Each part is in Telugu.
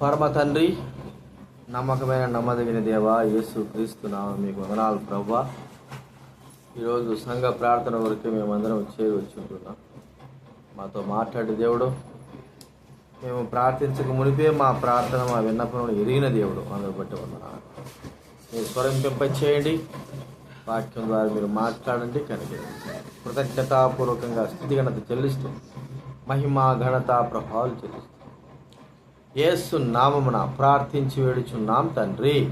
పరమ తండ్రి నమ్మకమైన నమ్మదగిన దేవ యేసు క్రీస్తున్నాము మీకు వందనాలు ప్రభా ఈరోజు సంఘ ప్రార్థన వరకు మేమందరం చేరి వచ్చుకుంటున్నాం మాతో మాట్లాడే దేవుడు మేము ప్రార్థించక మునిపే మా ప్రార్థన మా విన్నపం ఎరిగిన దేవుడు. అందరూ బట్టి వందనాలు. మీరు స్వరంపింప చేయండి. వాక్యం ద్వారా మీరు మాట్లాడండి కనుక కృతజ్ఞతాపూర్వకంగా స్థితిగణత చెల్లిస్తూ మహిమ ఘనత ప్రభావాలు చెల్లిస్తూ. యేసు నామమున ప్రార్థించి వేడుచున్నాం తండ్రి.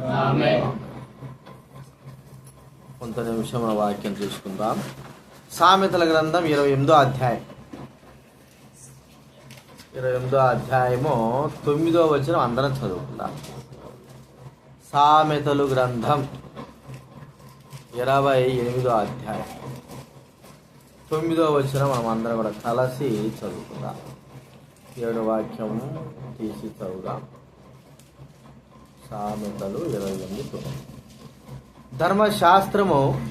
కొంత నిమిషం వాక్యం చూసుకుందాం. సామెతల గ్రంథం ఇరవై ఎనిమిదో అధ్యాయం. ఇరవై ఎనిమిదో అధ్యాయము తొమ్మిదో వచ్చిన అందరం చదువుకుందాం. సామెతలు గ్రంథం ఇరవై ఎనిమిదో అధ్యాయం. తొమ్మిదో వచ్చిన మనం అందరం కూడా కలిసి చదువుకుందాం. ఏడు వాక్యం తీసి చదువుదాం. సామెతలు ఇరవై ఎనిమిది తొమ్మిది. ధర్మశాస్త్రము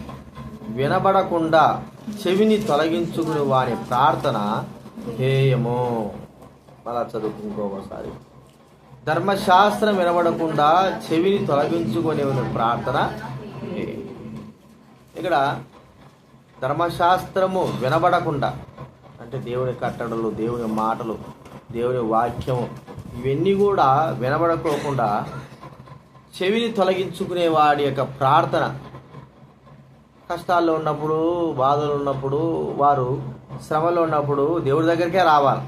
వినబడకుండా చెవిని తొలగించుకుని వాని ప్రార్థన హేయము. అలా చదువుకుంకోసారి ధర్మశాస్త్రం వినబడకుండా చెవిని తొలగించుకునే ప్రార్థన ఇక్కడ ధర్మశాస్త్రము వినబడకుండా అంటే దేవుని కట్టడలు దేవుని మాటలు దేవుని వాక్యము ఇవన్నీ కూడా వినబడకోకుండా చెవిని తొలగించుకునే వాడి యొక్క ప్రార్థన. కష్టాల్లో ఉన్నప్పుడు బాధలు ఉన్నప్పుడు వారు శ్రమలో ఉన్నప్పుడు దేవుడి దగ్గరికే రావాలి.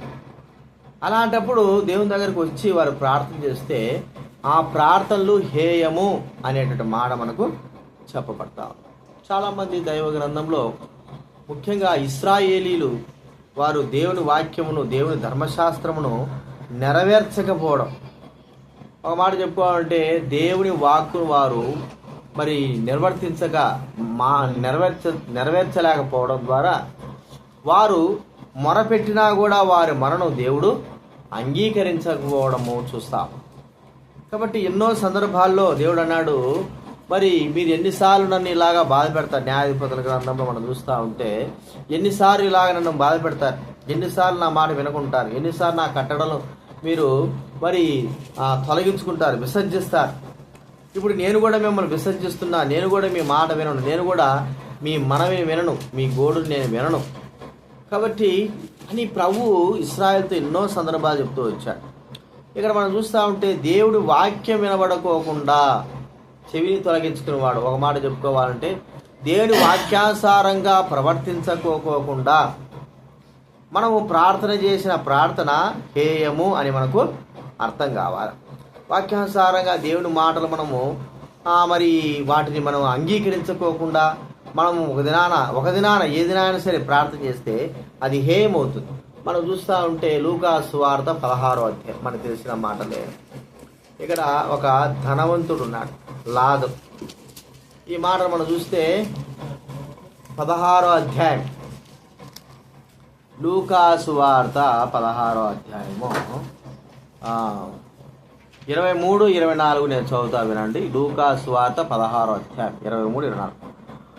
అలాంటప్పుడు దేవుని దగ్గరికి వచ్చి వారు ప్రార్థన చేస్తే ఆ ప్రార్థనలు హేయము అనేటువంటి మాట మనకు చెప్పబడతా చాలామంది దైవ గ్రంథంలో ముఖ్యంగా ఇస్రాయేలీలు వారు దేవుని వాక్యమును దేవుని ధర్మశాస్త్రమును నెరవేర్చకపోవడం. ఒక మాట చెప్పుకోవాలంటే దేవుని వాక్కును వారు మరి నిర్వర్తించగా మా నెరవేర్చ నెరవేర్చలేకపోవడం ద్వారా వారు మొరపెట్టినా కూడా వారి మరణం దేవుడు అంగీకరించకపోవడము చూస్తాం కాబట్టి ఎన్నో సందర్భాల్లో దేవుడు అన్నాడు మరి మీరు ఎన్నిసార్లు నన్ను ఇలాగా బాధ పెడతారు? న్యాయాధిపతుల గ్రంథంలో మనం చూస్తూ ఉంటే ఎన్నిసార్లు ఇలాగ నన్ను బాధ పెడతారు? ఎన్నిసార్లు నా మాట వినకుంటారు? ఎన్నిసార్లు నా కట్టడలు మీరు మరి తొలగించుకుంటారు? విసర్జిస్తారు? ఇప్పుడు నేను కూడా మిమ్మల్ని విసర్జిస్తున్నా నేను కూడా మీ మాట వినను నేను కూడా మీ మనమే వినను మీ గోడు నేను వినను. కాబట్టి అని ప్రభు ఇస్రాయల్తో ఎన్నో సందర్భాలు చెప్తూ వచ్చాడు. ఇక్కడ మనం చూస్తూ ఉంటే దేవుడి వాక్యం వినబడుకోకుండా చెవిని తొలగించుకునేవాడు ఒక మాట చెప్పుకోవాలంటే దేవుని వాక్యానుసారంగా ప్రవర్తించకోకోకుండా మనము ప్రార్థన చేసిన ప్రార్థన హేయము అని మనకు అర్థం కావాలి. వాక్యానుసారంగా దేవుని మాటలు మనము మరి వాటిని మనం అంగీకరించుకోకుండా మనము ఒక దినాన ఒక దినాన ఏ దినాన సరే ప్రార్థన చేస్తే అది హేయం అవుతుంది మనం చూస్తూ ఉంటే లూకా సువార్త పదహారో అధ్యాయం మనకు తెలిసిన మాటలే. ఇక్కడ ఒక ధనవంతుడు ఉన్నాడు. లాదు. ఈ మాట మనం చూస్తే పదహారో అధ్యాయం. లూకాసు వార్త పదహారో అధ్యాయము. ఇరవై మూడు ఇరవై నాలుగు నేను చదువుతా వినండి. లూకాసు వార్త పదహారో అధ్యాయం ఇరవై మూడు ఇరవై నాలుగు.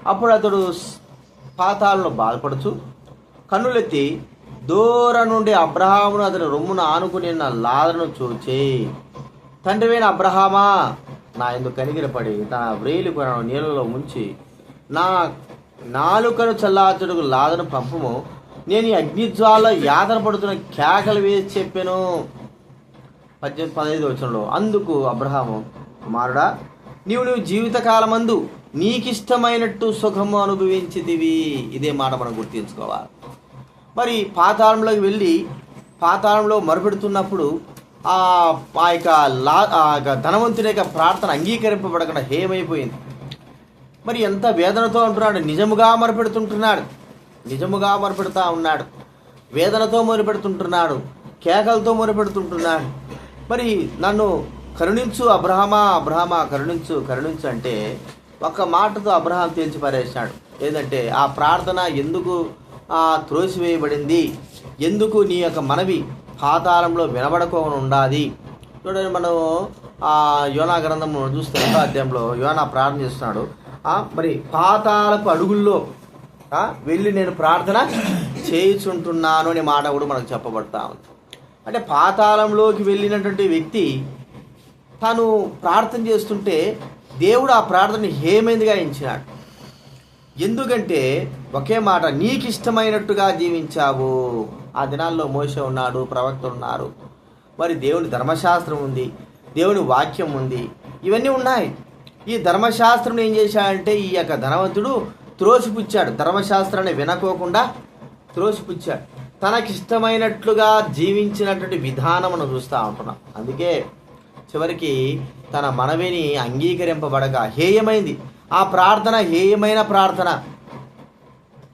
అప్పుడు అతడు పాతాలను బాధపడుచు కన్నులెత్తి దూర నుండి అబ్రహామును అతని రొమ్మును ఆనుకుని లాదను చూచి తండ్రివైన అబ్రహామా నా ఎందుకు కనిగిరపడి నా వ్రేలు కొనను నీళ్ళలో ముంచి నా నాలుకను చల్లార్చుడుకు లాదను పంపము. నేను ఈ అగ్నిజ్వాల యాతన పడుతున్న కేకలు వేసి చెప్పాను. పద్దెనిమిది పదహైదు వచనంలో అందుకు అబ్రహాము కుమారుడా నీవు నువ్వు జీవితకాలమందు నీకిష్టమైనట్టు సుఖము అనుభవించితివి. ఇదే మాట మనం గుర్తించుకోవాలి. మరి పాతాళంలోకి వెళ్ళి పాతాళంలో మరుపెడుతున్నప్పుడు ఆ ఆ యొక్క లా ఆ యొక్క ధనవంతుని యొక్క ప్రార్థన అంగీకరింపబడకుండా హేమైపోయింది. మరి ఎంత వేదనతో ఉంటున్నాడు నిజముగా మరపెడుతుంటున్నాడు. నిజముగా మరపెడుతూ ఉన్నాడు. వేదనతో మొరపెడుతుంటున్నాడు. కేకలతో మొరపెడుతుంటున్నాడు. మరి నన్ను కరుణించు అబ్రహమా అబ్రహమా కరుణించు కరుణించు అంటే ఒక మాటతో అబ్రహాం తేల్చి పారేశాడు ఏంటంటే ఆ ప్రార్థన ఎందుకు త్రోసివేయబడింది? ఎందుకు నీ యొక్క మనవి పాతాళంలో వినబడకోనుండాది. చూడండి మనం ఆ యోనా గ్రంథం చూస్తే రెండో అధ్యాయంలో యోనా ప్రార్థన చేస్తున్నాడు. మరి పాతాళపు అడుగుల్లో వెళ్ళి నేను ప్రార్థన చేయుచుంటున్నాను అనే మాట కూడా మనకు చెప్పబడతా ఉంది. అంటే పాతాళంలోకి వెళ్ళినటువంటి వ్యక్తి తను ప్రార్థన చేస్తుంటే దేవుడు ఆ ప్రార్థన హేమైందిగా ఎంచినాడు. ఎందుకంటే ఒకే మాట నీకు ఇష్టమైనట్టుగా జీవించావు. ఆ దినాల్లో మోసే ఉన్నాడు ప్రవక్తలు ఉన్నారు. మరి దేవుని ధర్మశాస్త్రం ఉంది దేవుని వాక్యం ఉంది ఇవన్నీ ఉన్నాయి. ఈ ధర్మశాస్త్రం ఏం చేశాడంటే ఈ యొక్క ధనవంతుడు త్రోసిపుచ్చాడు. ధర్మశాస్త్రాన్ని వినకోకుండా త్రోసిపుచ్చాడు. తనకిష్టమైనట్లుగా జీవించినటువంటి విధానం మనం చూస్తూ ఉంటున్నాం. అందుకే చివరికి తన మనవిని అంగీకరింపబడక హేయమైంది. ఆ ప్రార్థన హేయమైన ప్రార్థన.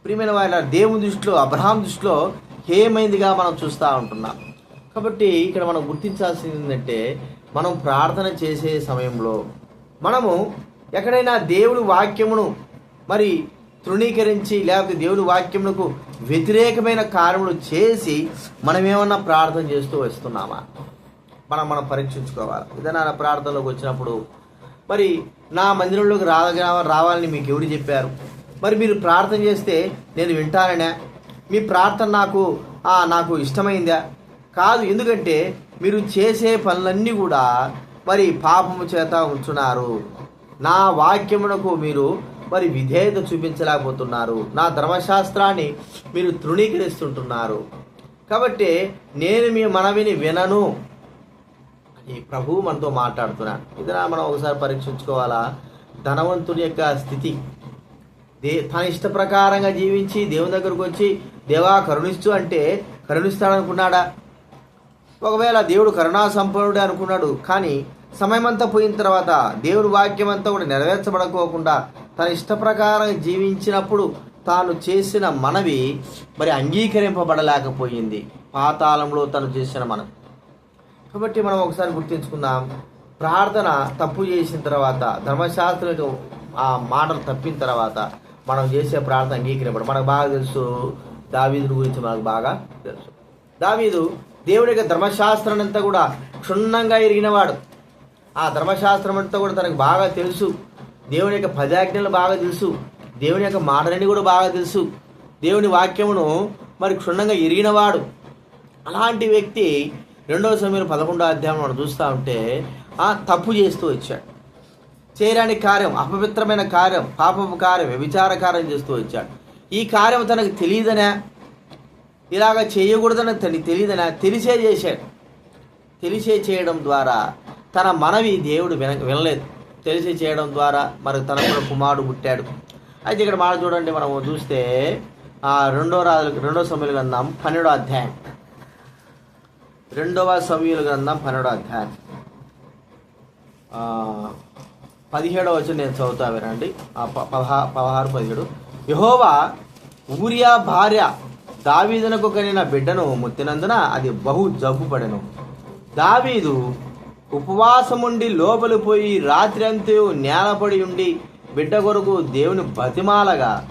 ప్రియమైన వాళ్ళ దేవుని దృష్టిలో అబ్రహాం దృష్టిలో ఏమైందిగా మనం చూస్తూ ఉంటున్నాం. కాబట్టి ఇక్కడ మనం గుర్తించాల్సింది ఏంటంటే మనం ప్రార్థన చేసే సమయంలో మనము ఎక్కడైనా దేవుడి వాక్యమును మరి తృణీకరించి లేకపోతే దేవుడి వాక్యమునకు వ్యతిరేకమైన కార్యములు చేసి మనం ఏమన్నా ప్రార్థన చేస్తూ వస్తున్నామా? మనం మనం పరీక్షించుకోవాలి. ఏదైనా ప్రార్థనలోకి వచ్చినప్పుడు మరి నా మందిరంలోకి రాగా రావాలని మీకు ఎవరు చెప్పారు? మరి మీరు ప్రార్థన చేస్తే నేను వింటాననే మీ ప్రార్థన నాకు నాకు ఇష్టమైందా? కాదు ఎందుకంటే మీరు చేసే పనులన్నీ కూడా మరి పాపము చేత ఉంచున్నారు. నా వాక్యమునకు మీరు మరి విధేయత చూపించలేకపోతున్నారు. నా ధర్మశాస్త్రాన్ని మీరు తృణీకరిస్తుంటున్నారు. కాబట్టి నేను మీ మనవిని వినను. ఈ ప్రభువు మనతో మాట్లాడుతున్నాను ఇది మనం ఒకసారి పరీక్షించుకోవాలా? ధనవంతుడి యొక్క స్థితి. దే తన ఇష్ట ప్రకారంగా జీవించి దేవుని దగ్గరకు వచ్చి దేవా కరుణిస్తూ అంటే కరుణిస్తాడనుకున్నాడా? ఒకవేళ దేవుడు కరుణా సంపన్నుడే అనుకున్నాడు కానీ సమయమంతా పోయిన తర్వాత దేవుడి వాక్యం అంతా కూడా నెరవేర్చబడకోకుండా తన ఇష్ట ప్రకారం జీవించినప్పుడు తాను చేసిన మనవి మరి అంగీకరింపబడలేకపోయింది. పాతాళంలో తను చేసిన మనం కాబట్టి మనం ఒకసారి గుర్తించుకుందాం. ప్రార్థన తప్పు చేసిన తర్వాత ధర్మశాస్త్రం ఆ మాటలు తప్పిన తర్వాత మనం చేసే ప్రార్థన అంగీకరింపడం మనకు బాగా తెలుసు దావీదు గురించి మనకు బాగా తెలుసు. దావీదు దేవుడి యొక్క ధర్మశాస్త్రం అంతా కూడా క్షుణ్ణంగా ఎరిగినవాడు. ఆ ధర్మశాస్త్రం అంతా కూడా తనకు బాగా తెలుసు. దేవుని యొక్క పదాజ్ఞలు బాగా తెలుసు. దేవుని యొక్క మాటలని కూడా బాగా తెలుసు. దేవుని వాక్యమును మరి క్షుణ్ణంగా ఎరిగినవాడు. అలాంటి వ్యక్తి రెండవ సమయంలో పదకొండో అధ్యాయం మనం చూస్తూ ఉంటే ఆ తప్పు చేస్తూ వచ్చాడు. చేయరాని కార్యం అపవిత్రమైన కార్యం పాపపు కార్యం వ్యభిచార కార్యం చేస్తూ వచ్చాడు. ఈ కార్యం తనకు తెలియదనే ఇలాగ చేయకూడదని తనకి తెలియదనే తెలిసే చేశాడు. తెలిసే చేయడం ద్వారా తన మనవి దేవుడు విన వినలేదు. తెలిసి చేయడం ద్వారా మరి తన కూడా కుమారుడు పుట్టాడు. అయితే ఇక్కడ మాట చూడండి మనం చూస్తే ఆ రెండో రాజు రెండో సమయంలో గ్రంథం పన్నెండో అధ్యాయం. రెండవ సమయంలో గ్రంథం పన్నెండో అధ్యాయం. పదిహేడో వచ్చి నేను చదువుతా వినండి. ఆ ప- పదహా పదహారు పదిహేడు. యహోవా ఊరియా భార్య దావీదునకు కలిగిన బిడ్డను ముత్తినందున అది బహు జబ్బుపడెను. దావీదు ఉపవాసముండి లోపలి పోయి రాత్రి నేలపడి ఉండి బిడ్డ కొరకు దేవుని బతిమాలగా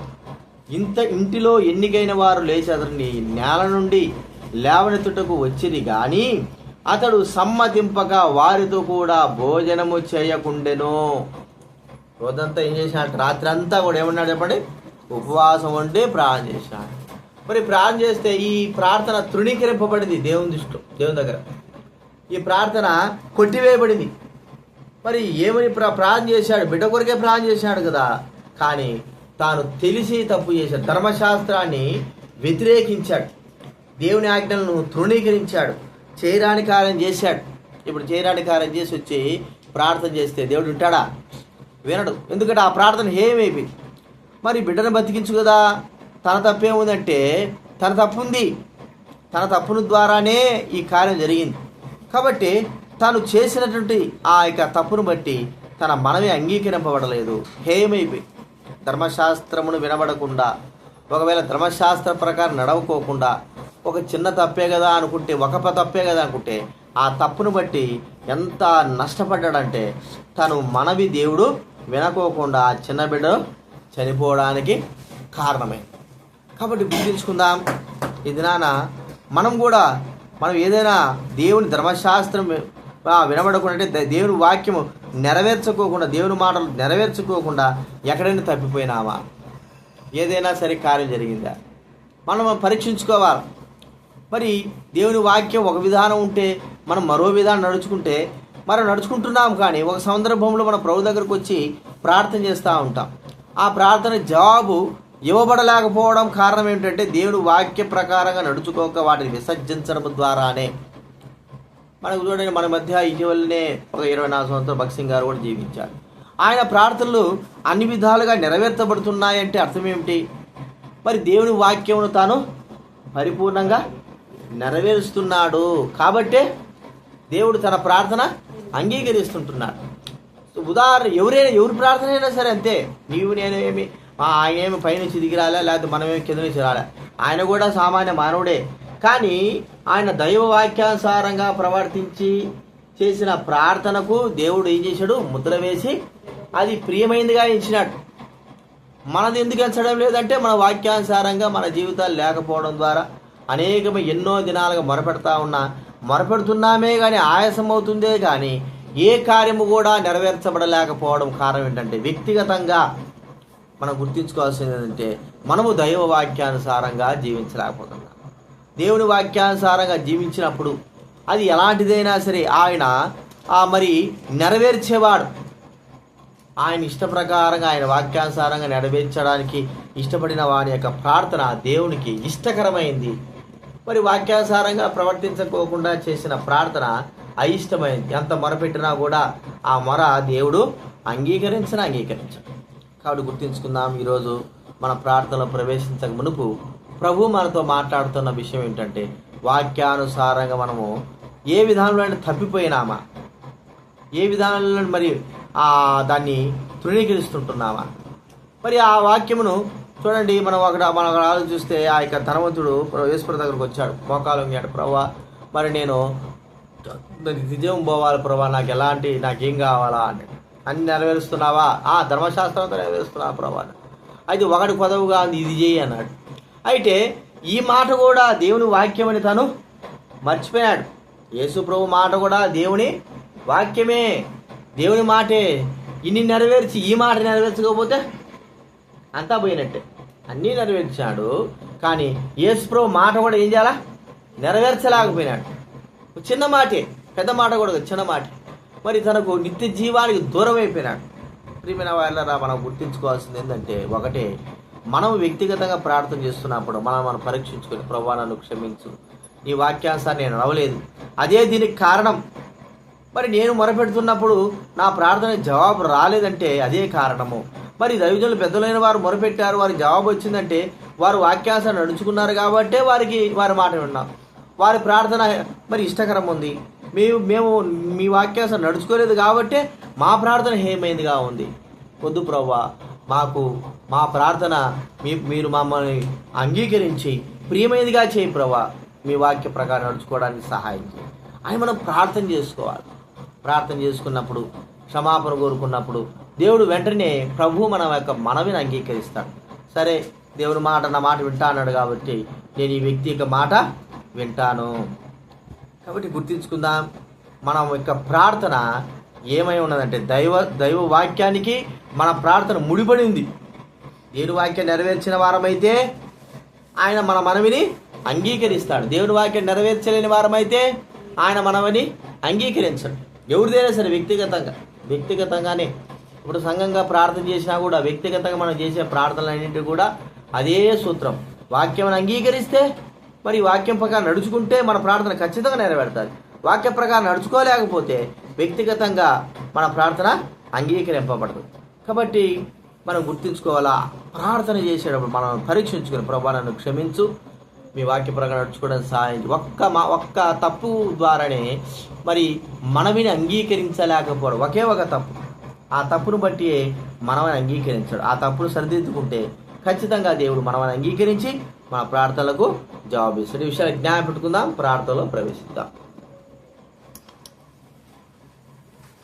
ఇంత ఇంటిలో ఎన్నికైన వారు లేచి అతన్ని నేల నుండి లేవనెత్తుటకు వచ్చిరి కానీ అతడు సమ్మతింపక వారితో కూడా భోజనము చేయకుండెను. రోజంతా ఏం చేసినాడు రాత్రి అంతా కూడా ఏమన్నాడు చెప్పండి? ఉపవాసం ఉండి ప్రార్థన చేశాడు. మరి ప్రార్థన చేస్తే ఈ ప్రార్థన తృణీకరింపబడింది దేవుని దృష్టిలో దేవుని దగ్గర. ఈ ప్రార్థన కొట్టివేయబడింది. మరి ఏమని ప్రా ప్రార్థన చేశాడు? బిడ్డ కొరకే ప్రార్థన చేశాడు కదా. కానీ తాను తెలిసి తప్పు చేశాడు. ధర్మశాస్త్రాన్ని వ్యతిరేకించాడు. దేవుని ఆజ్ఞలను తృణీకరించాడు. చేయరాని కార్యం చేశాడు. ఇప్పుడు చేయరాని కార్యం చేసి వచ్చి ప్రార్థన చేస్తే దేవుడు ఉంటాడా వినడు. ఎందుకంటే ఆ ప్రార్థన ఏమేమి మరి బిడ్డను బతికించు కదా. తన తప్పేముందంటే తన తప్పు ఉంది. తన తప్పును ద్వారానే ఈ కార్యం జరిగింది. కాబట్టి తాను చేసినటువంటి ఆ యొక్క తప్పును బట్టి తన మనమే అంగీకరింపబడలేదు. హేమైపోయి ధర్మశాస్త్రమును వినబడకుండా ఒకవేళ ధర్మశాస్త్ర ప్రకారం నడవకోకుండా ఒక చిన్న తప్పే కదా అనుకుంటే ఒక తప్పే కదా అనుకుంటే ఆ తప్పును బట్టి ఎంత నష్టపడ్డాడంటే తను మనవి దేవుడు వినకోకుండా ఆ చిన్న బిడ్డ చనిపోవడానికి కారణమైంది కాబట్టి గుర్తించుకుందాం ఇది నాన్న మనం కూడా మనం ఏదైనా దేవుని ధర్మశాస్త్రం వినబడకుండా అంటే దే- దేవుని వాక్యము నెరవేర్చుకోకుండా దేవుని మాటలు నెరవేర్చుకోకుండా ఎక్కడైనా తప్పిపోయినామా? ఏదైనా సరే కార్యం జరిగిందా? మనం పరీక్షించుకోవాలి? మరి దేవుని వాక్యం ఒక విధానం ఉంటే మనం మరో విధానం నడుచుకుంటే మనం నడుచుకుంటున్నాం కానీ ఒక సందర్భంలో మన ప్రభు దగ్గరకు వచ్చి ప్రార్థన చేస్తూ ఉంటాం. ఆ ప్రార్థన జవాబు ఇవ్వబడలేకపోవడం కారణం ఏంటంటే దేవుడు వాక్య ప్రకారంగా నడుచుకోక వాటిని విసర్జించడం ద్వారానే. మనకు చూడండి మన మధ్య ఇటీవలనే ఒక ఇరవై నాలుగు సంవత్సరాల భక్సింగ్ గారు కూడా జీవించారు. ఆయన ప్రార్థనలు అన్ని విధాలుగా నెరవేర్చబడుతున్నాయంటే అర్థం ఏమిటి? మరి దేవుని వాక్యమును తాను పరిపూర్ణంగా నెరవేరుస్తున్నాడు. కాబట్టే దేవుడు తన ప్రార్థన అంగీకరిస్తుంటున్నాడు. ఉదాహరణ ఎవరైనా ఎవరి ప్రార్థన అయినా సరే అంతే. నీవు నేను ఏమి ఆయన ఏమి పైనుంచి దిగిరాలా లేకపోతే మనమేమి కింద నుంచి రాలా? ఆయన కూడా సామాన్య మానవుడే. కానీ ఆయన దైవ వాక్యానుసారంగా ప్రవర్తించి చేసిన ప్రార్థనకు దేవుడు ఏం చేశాడు? ముద్ర వేసి అది ప్రియమైందిగా ఇచ్చినాడు. మనది ఎందుకు ఎంచడం లేదంటే మన వాక్యానుసారంగా మన జీవితాలు లేకపోవడం ద్వారా. అనేకమైన ఎన్నో దినాలుగా మొరపెడతా ఉన్నా మొరపెడుతున్నామే కానీ ఆయాసం అవుతుందే కానీ ఏ కార్యము కూడా నెరవేర్చబడలేకపోవడం కారణం ఏంటంటే వ్యక్తిగతంగా మనం గుర్తించుకోవాల్సింది ఏంటంటే మనము దైవ వాక్యానుసారంగా జీవించలేకపోతున్నాం. దేవుని వాక్యానుసారంగా జీవించినప్పుడు అది ఎలాంటిదైనా సరే ఆయన ఆ మరి నెరవేర్చేవాడు. ఆయన ఇష్ట ప్రకారంగా ఆయన వాక్యానుసారంగా నెరవేర్చడానికి ఇష్టపడిన వారి యొక్క ప్రార్థన దేవునికి ఇష్టకరమైంది. మరి వాక్యానుసారంగా ప్రవర్తించకోకుండా చేసిన ప్రార్థన అయిష్టమైంది. ఎంత మొరపెట్టినా కూడా ఆ మొర దేవుడు అంగీకరించిన అంగీకరించడు. కాబట్టి గుర్తుంచుకుందాం ఈరోజు మన ప్రార్థనలో ప్రవేశించక మునుపు ప్రభు మనతో మాట్లాడుతున్న విషయం ఏంటంటే వాక్యానుసారంగా మనము ఏ విధానంలో అయినా తప్పిపోయినామా? ఏ విధానంలో మరి ఆ దాన్ని తృణీకరిస్తుంటున్నామా? మరి ఆ వాక్యమును చూడండి మనం అక్కడ మనం అక్కడ ఆలోచిస్తే ఆ యొక్క ధనవంతుడు ఈశ్వర దగ్గరకు వచ్చాడు. మోకాలు వంగాడు ప్రభా మరి నేను నిజం పోవాలి ప్రభా నాకు ఎలాంటి నాకేం కావాలా అని. అన్ని నెరవేరుస్తున్నావా? ఆ ధర్మశాస్త్రంతో నెరవేరుస్తున్నావా ప్రభా అయితే ఒకటి కొదవుగా ఉంది ఇది చేయి అన్నాడు. అయితే ఈ మాట కూడా దేవుని వాక్యం అని తను మర్చిపోయాడు యేసు ప్రభు మాట కూడా దేవుని వాక్యమే. దేవుని మాటే. ఇన్ని నెరవేర్చి ఈ మాట నెరవేర్చకపోతే అంతా పోయినట్టే. అన్నీ నెరవేర్చాడు. కానీ యేసుప్రభు మాట కూడా ఏం చేయాలా? నెరవేర్చలేకపోయినాడు. చిన్న మాటే పెద్ద మాట కూడా చిన్న మాట. మరి తనకు నిత్య జీవానికి దూరం అయిపోయినాడు. ప్రియమైన వాళ్ళరా మనం గుర్తించుకోవాల్సింది ఏంటంటే ఒకటే మనం వ్యక్తిగతంగా ప్రార్థన చేస్తున్నప్పుడు మనం మనం పరీక్షించుకొని ప్రభా నన్ను క్షమించు. ఈ వాక్యాంశాన్ని నేను నడవలేదు. అదే దీనికి కారణం. మరి నేను మొరపెడుతున్నప్పుడు నా ప్రార్థన జవాబు రాలేదంటే అదే కారణము. మరి దైవజనులు పెద్దలైన వారు మొరపెట్టారు వారికి జవాబు వచ్చిందంటే వారు వాక్యాసాన్ని నడుచుకున్నారు కాబట్టే వారికి వారి మాట విన్నాం. వారి ప్రార్థన మరి ఇష్టకరం ఉంది. మేము మేము మీ వాక్యాసం నడుచుకోలేదు కాబట్టే మా ప్రార్థన హేమైందిగా ఉంది. వద్దు ప్రవ్వా మాకు మా ప్రార్థన మీ మీరు మమ్మల్ని అంగీకరించి ప్రియమైనదిగా చేయి ప్రవ్వా. మీ వాక్య ప్రకారం నడుచుకోవడానికి సహాయం చేయి. అని మనం ప్రార్థన చేసుకోవాలి. ప్రార్థన చేసుకున్నప్పుడు క్షమాపణ కోరుకున్నప్పుడు దేవుడు వెంటనే ప్రభు మన యొక్క మనవిని అంగీకరిస్తాడు. సరే దేవుడు మాట నా మాట వింటా అన్నాడు కాబట్టి నేను ఈ వ్యక్తి యొక్క మాట వింటాను. కాబట్టి గుర్తించుకుందాం మన యొక్క ప్రార్థన ఏమై ఉన్నదంటే దైవ దైవ వాక్యానికి మన ప్రార్థన ముడిపడి ఉంది. దేవుని వాక్యం నెరవేర్చిన వారమైతే ఆయన మన మనవిని అంగీకరిస్తాడు. దేవుని వాక్యం నెరవేర్చలేని వారమైతే ఆయన మనవిని అంగీకరించడు. ఎవరిదైనా సరే వ్యక్తిగతంగా వ్యక్తిగతంగానే ఇప్పుడు సంఘంగా ప్రార్థన చేసినా కూడా వ్యక్తిగతంగా మనం చేసే ప్రార్థనలన్నింటి కూడా అదే సూత్రం. వాక్యం అంగీకరిస్తే మరి వాక్యం ప్రకారం నడుచుకుంటే మన ప్రార్థన ఖచ్చితంగా నెరవేరుతుంది. వాక్య ప్రకారం నడుచుకోలేకపోతే వ్యక్తిగతంగా మన ప్రార్థన అంగీకరింపబడదు. కాబట్టి మనం గుర్తుంచుకోవాలా ప్రార్థన చేసేటప్పుడు మనం పరీక్షించుకుని ప్రభా నన్ను క్షమించు. మీ వాక్య ప్రకారం నడుచుకోవడానికి సహాయం ఒక్క మా ఒక్క తప్పు ద్వారానే మరి మనవిని అంగీకరించలేకపోవడం ఒకే ఒక తప్పు. ఆ తప్పును బట్టి మనమని అంగీకరించాడు. ఆ తప్పును సరిదిద్దుకుంటే ఖచ్చితంగా దేవుడు మనమని అంగీకరించి మన ప్రార్థనలకు జవాబు ఇస్తాడు. ఈ విషయాలు జ్ఞానం పెట్టుకుందాం ప్రార్థనలో ప్రవేశిద్దాం.